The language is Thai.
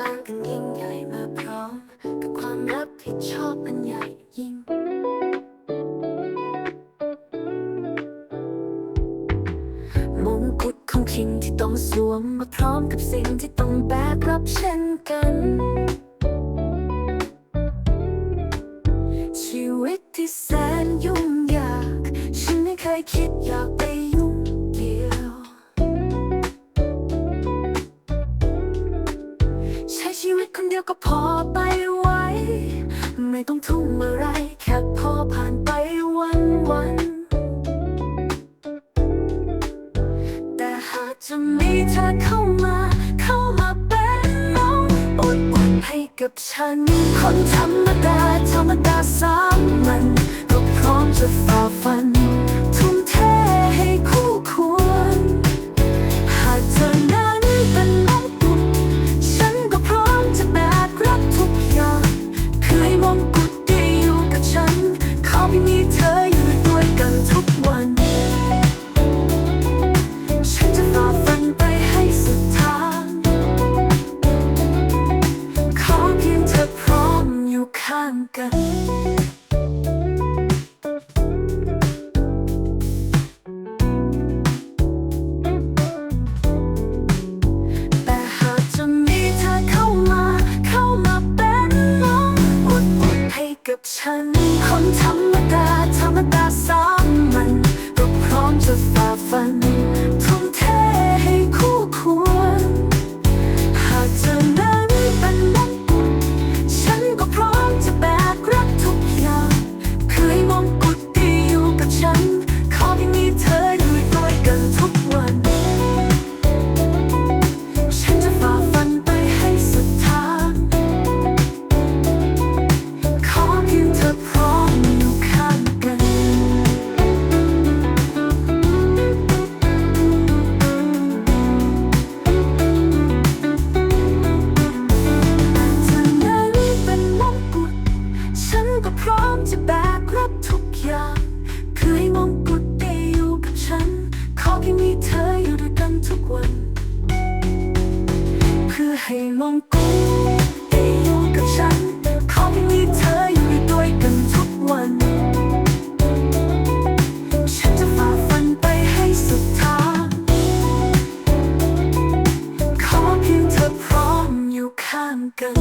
ลางกันยิ่งใหญ่มาพร้อม กับความรับผิดชอบอันใหญ่ยิ่ง มงกุฎของคิงที่ต้องสวมมาพร้อมกับสิ่งที่ต้องแบกรับเช่นกัน ชีวิตที่แสนยุ่งยาก ฉันไม่เคยคิดอยากไป ยวก็พอไปไหวไม่ต้องทุ่มอะไร แค่พอผ่านไปวันวัน แต่หากจะมีเธอเข้ามา เข้ามาเป็นน้องอุดอุ่นให้กับฉัน คนธรรมดา ธรรมดาสามัญก็พร้อมจะฝ่า ให้กับฉันคนธรรมดา ธรรมดาสา ก็พร้อมจะแบกรับทุกอย่างเคยมงกุฎได้อยู่กับฉันขอเพียงมีเธออยู่ด้วยกันทุกวันเพื่อให้มงกุฎได้อยู่กับฉัน ขอเพียงมีเธออยู่ด้วยกันทุกวัน ฉันจะฝ่าฟันไปให้สุดทาง ขอเพียงเธอพร้อมอยู่ข้างกัน